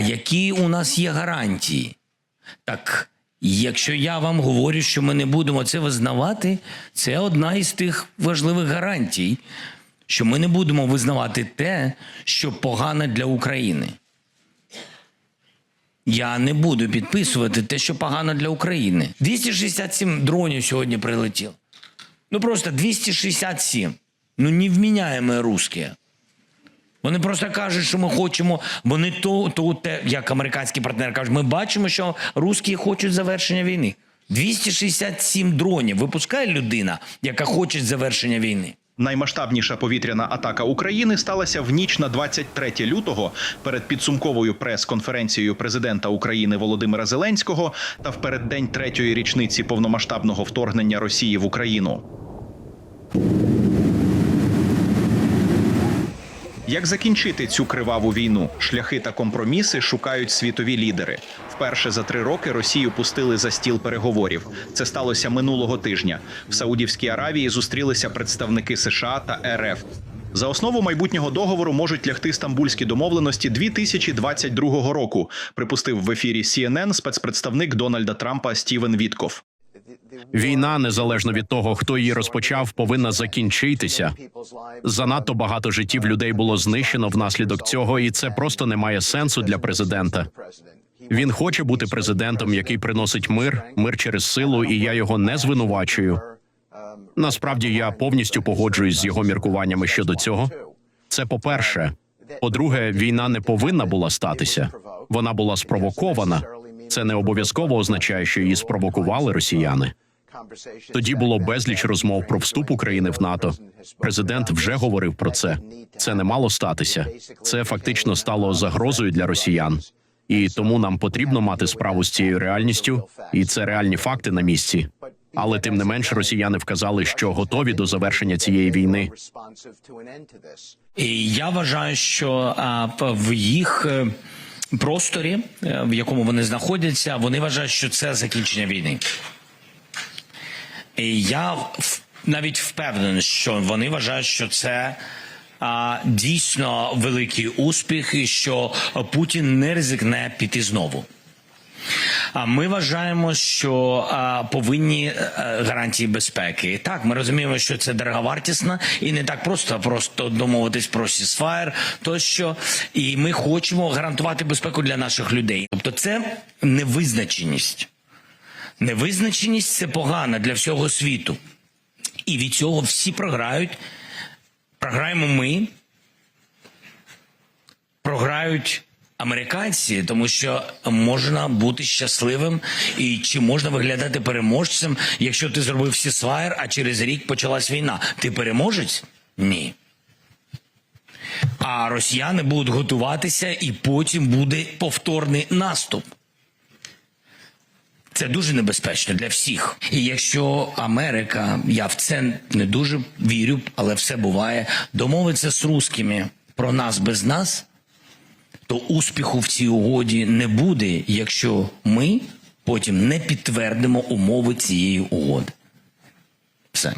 А які у нас є гарантії? Так, якщо я вам говорю, що ми не будемо це визнавати, це одна із тих важливих гарантій, що ми не будемо визнавати те, що погано для України. Я не буду підписувати те, що погано для України. 267 дронів сьогодні прилетіло. Ну просто 267. Ну, невміняємо русські. Вони просто кажуть, що ми хочемо. Вони то, то те, як американський партнер кажуть, ми бачимо, що русські хочуть завершення війни. 267 дронів випускає людина, яка хоче завершення війни. Наймасштабніша повітряна атака України сталася в ніч на 23 лютого перед підсумковою прес-конференцією президента України Володимира Зеленського та в переддень третьої річниці повномасштабного вторгнення Росії в Україну. Як закінчити цю криваву війну? Шляхи та компроміси шукають світові лідери. Вперше за три роки Росію пустили за стіл переговорів. Це сталося минулого тижня. В Саудівській Аравії зустрілися представники США та РФ. За основу майбутнього договору можуть лягти стамбульські домовленості 2022 року. Припустив в ефірі CNN спецпредставник Дональда Трампа Стівен Вітков. Війна, незалежно від того, хто її розпочав, повинна закінчитися. Занадто багато життів людей було знищено внаслідок цього, і це просто не має сенсу для президента. Він хоче бути президентом, який приносить мир, мир через силу, і я його не звинувачую. Насправді я повністю погоджуюсь з його міркуваннями щодо цього. Це по-перше. По-друге, війна не повинна була статися. Вона була спровокована. Це не обов'язково означає, що її спровокували росіяни. Тоді було безліч розмов про вступ України в НАТО. Президент вже говорив про це. Це не мало статися. Це фактично стало загрозою для росіян. І тому нам потрібно мати справу з цією реальністю, і це реальні факти на місці. Але тим не менш, росіяни вказали, що готові до завершення цієї війни. І я вважаю, що а, в їх е, просторі, е, в якому вони знаходяться, вони вважають, що це закінчення війни. І я навіть впевнений, що вони вважають, що це а, дійсно великий успіх, і що Путін не ризикне піти знову. Ми вважаємо, що повинні е, гарантії безпеки. Так, ми розуміємо, що це дороговартісно і не так просто просто домовитись про сісфаєр, тощо. І ми хочемо гарантувати безпеку для наших людей. Тобто, це невизначеність. Невизначеність це погано для всього світу. І від цього всі програють. Програємо ми, програють американці, тому що можна бути щасливим і чи можна виглядати переможцем, якщо ти зробив сісфаєр, а через рік почалась війна. Ти переможець? Ні. А росіяни будуть готуватися, і потім буде повторний наступ. Це дуже небезпечно для всіх. І якщо Америка, я в це не дуже вірю, але все буває, домовиться з русскими про нас без нас, то успіху в цій угоді не буде, якщо ми потім не підтвердимо умови цієї угоди. Все.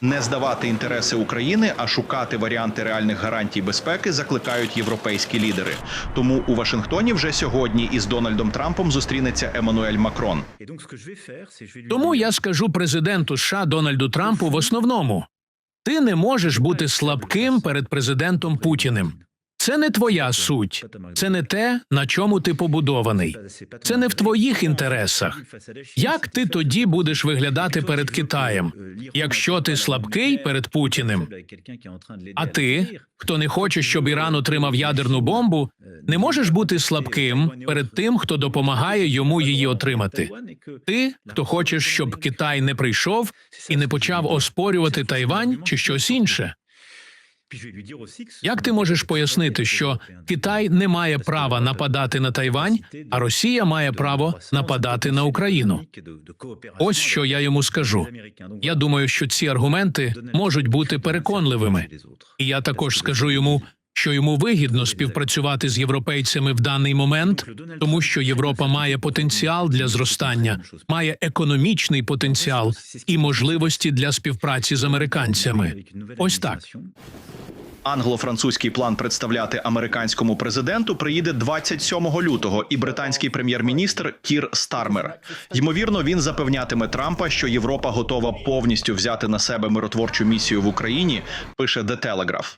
Не здавати інтереси України, а шукати варіанти реальних гарантій безпеки закликають європейські лідери. Тому у Вашингтоні вже сьогодні із Дональдом Трампом зустрінеться Еммануель Макрон. Тому я скажу президенту США Дональду Трампу в основному: ти не можеш бути слабким перед президентом Путіним. Це не твоя суть, це не те, на чому ти побудований. Це не в твоїх інтересах. Як ти тоді будеш виглядати перед Китаєм, якщо ти слабкий перед Путіним? А ти, хто не хоче, щоб Іран отримав ядерну бомбу, не можеш бути слабким перед тим, хто допомагає йому її отримати. Ти, хто хочеш, щоб Китай не прийшов і не почав оспорювати Тайвань чи щось інше. Як ти можеш пояснити, що Китай не має права нападати на Тайвань, а Росія має право нападати на Україну? Ось що я йому скажу. Я думаю, що ці аргументи можуть бути переконливими. І я також скажу йому, що йому вигідно співпрацювати з європейцями в даний момент, тому що Європа має потенціал для зростання, має економічний потенціал і можливості для співпраці з американцями. Ось так. Англо-французький план представляти американському президенту приїде 27 лютого, і британський прем'єр-міністр Кір Стармер. Ймовірно, він запевнятиме Трампа, що Європа готова повністю взяти на себе миротворчу місію в Україні. Пише The Telegraph.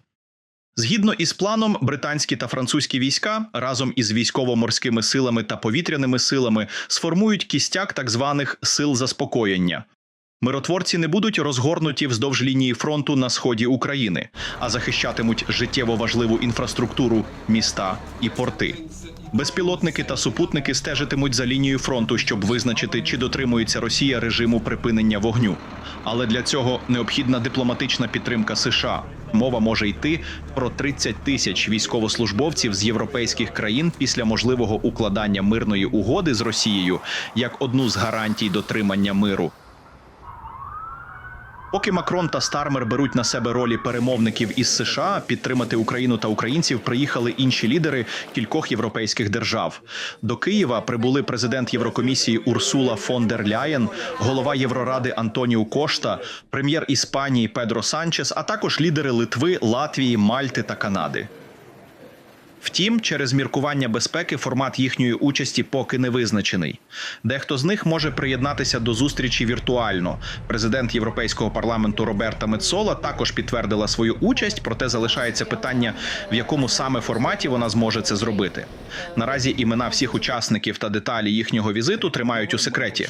Згідно із планом, британські та французькі війська разом із військово-морськими силами та повітряними силами сформують кістяк так званих сил заспокоєння. Миротворці не будуть розгорнуті вздовж лінії фронту на сході України, а захищатимуть життєво важливу інфраструктуру, міста і порти. Безпілотники та супутники стежитимуть за лінією фронту, щоб визначити, чи дотримується Росія режиму припинення вогню. Але для цього необхідна дипломатична підтримка США. Мова може йти про 30 тисяч військовослужбовців з європейських країн після можливого укладання мирної угоди з Росією як одну з гарантій дотримання миру. Поки Макрон та Стармер беруть на себе ролі перемовників із США, підтримати Україну та українців приїхали інші лідери кількох європейських держав. До Києва прибули президент Єврокомісії Урсула фон дер Ляєн, голова Євроради Антоніу Кошта, прем'єр Іспанії Педро Санчес, а також лідери Литви, Латвії, Мальти та Канади. Втім, через міркування безпеки формат їхньої участі поки не визначений. Дехто з них може приєднатися до зустрічі віртуально. Президент Європейського парламенту Роберта Мецола також підтвердила свою участь, проте залишається питання, в якому саме форматі вона зможе це зробити. Наразі імена всіх учасників та деталі їхнього візиту тримають у секреті.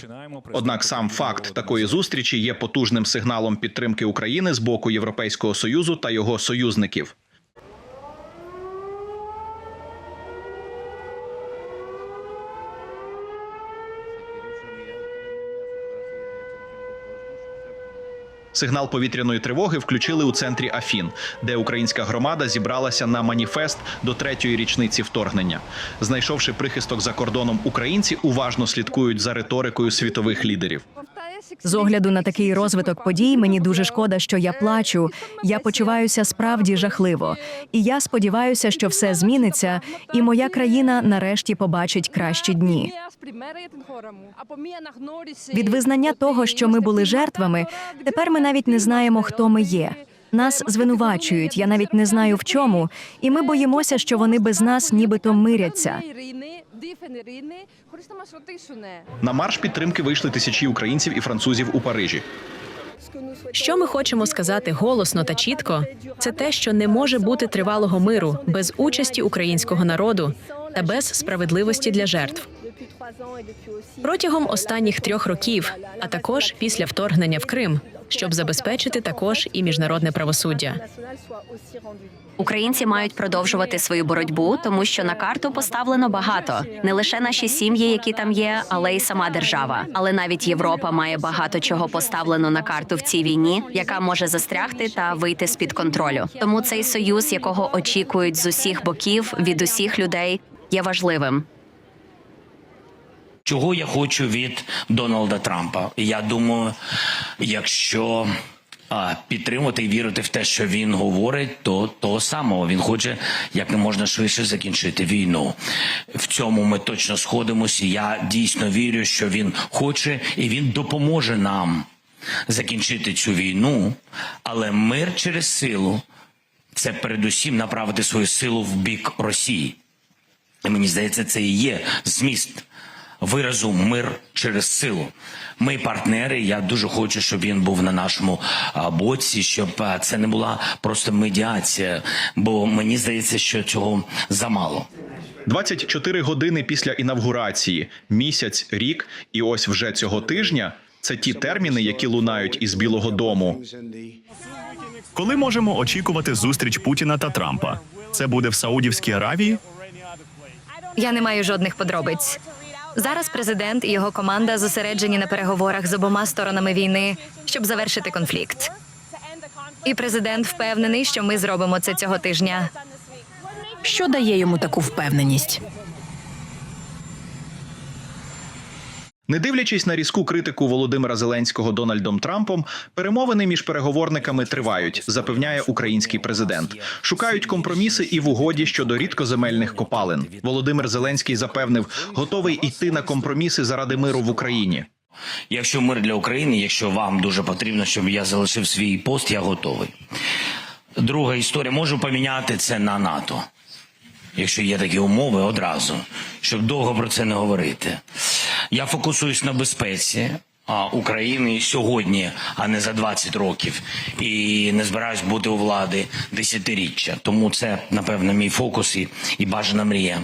Однак сам факт такої зустрічі є потужним сигналом підтримки України з боку Європейського союзу та його союзників. Сигнал повітряної тривоги включили у центрі Афін, де українська громада зібралася на маніфест до третьої річниці вторгнення. Знайшовши прихисток за кордоном, українці уважно слідкують за риторикою світових лідерів. З огляду на такий розвиток подій, мені дуже шкода, що я плачу. Я почуваюся справді жахливо. І я сподіваюся, що все зміниться, і моя країна нарешті побачить кращі дні. Від визнання того, що ми були жертвами, тепер ми навіть не знаємо, хто ми є. Нас звинувачують, я навіть не знаю в чому, і ми боїмося, що вони без нас нібито миряться. На марш підтримки вийшли тисячі українців і французів у Парижі. Що ми хочемо сказати голосно та чітко, це те, що не може бути тривалого миру без участі українського народу та без справедливості для жертв. Протягом останніх трьох років, а також після вторгнення в Крим, щоб забезпечити також і міжнародне правосуддя. Українці мають продовжувати свою боротьбу, тому що на карту поставлено багато не лише наші сім'ї, які там є, але й сама держава. Але навіть Європа має багато чого поставлено на карту в цій війні, яка може застрягти та вийти з під контролю. Тому цей союз, якого очікують з усіх боків від усіх людей, є важливим. Чого я хочу від Дональда Трампа? Я думаю, якщо а, підтримувати і вірити в те, що він говорить, то того самого він хоче як можна швидше закінчити війну. В цьому ми точно сходимося. Я дійсно вірю, що він хоче і він допоможе нам закінчити цю війну, але мир через силу це передусім направити свою силу в бік Росії. І мені здається, це і є зміст виразу мир через силу. Ми партнери. Я дуже хочу, щоб він був на нашому боці, щоб це не була просто медіація, бо мені здається, що цього замало. 24 години після інавгурації, місяць, рік, і ось вже цього тижня. Це ті терміни, які лунають із Білого Дому. Коли можемо очікувати зустріч Путіна та Трампа? Це буде в Саудівській Аравії? Я не маю жодних подробиць. Зараз президент і його команда зосереджені на переговорах з обома сторонами війни, щоб завершити конфлікт. І президент впевнений, що ми зробимо це цього тижня. Що дає йому таку впевненість? Не дивлячись на різку критику Володимира Зеленського Дональдом Трампом, перемовини між переговорниками тривають, запевняє український президент. Шукають компроміси і в угоді щодо рідкоземельних копалин. Володимир Зеленський запевнив, готовий йти на компроміси заради миру в Україні. Якщо мир для України, якщо вам дуже потрібно, щоб я залишив свій пост, я готовий. Друга історія можу поміняти це на НАТО, якщо є такі умови одразу, щоб довго про це не говорити. Я фокусуюсь на безпеці. України сьогодні, а не за 20 років, і не збираюсь бути у влади десятиріччя. Тому це напевно мій фокус і, і бажана мрія.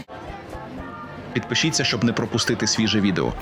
Підпишіться, щоб не пропустити свіже відео.